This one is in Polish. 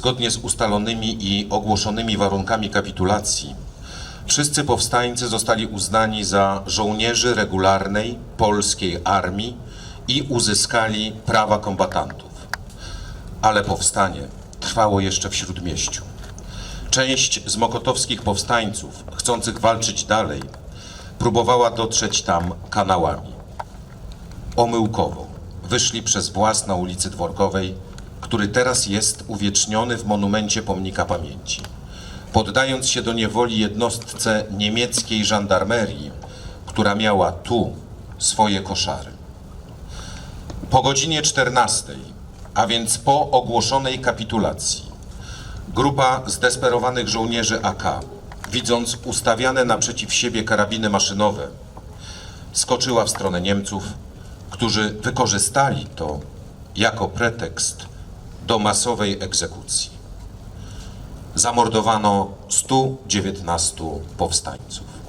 zgodnie z ustalonymi i ogłoszonymi warunkami kapitulacji, wszyscy powstańcy zostali uznani za żołnierzy regularnej polskiej armii i uzyskali prawa kombatantów. Ale powstanie trwało jeszcze w Śródmieściu. Część z mokotowskich powstańców, chcących walczyć dalej, próbowała dotrzeć tam kanałami. Omyłkowo wyszli przez włas na ulicy Dworkowej, który teraz jest uwieczniony w monumencie Pomnika Pamięci. Poddając się do niewoli jednostce niemieckiej żandarmerii, która miała tu swoje koszary. Po godzinie 14, a więc po ogłoszonej kapitulacji, grupa zdesperowanych żołnierzy AK, widząc ustawiane naprzeciw siebie karabiny maszynowe, skoczyła w stronę Niemców, którzy wykorzystali to jako pretekst do masowej egzekucji. Zamordowano 119 powstańców.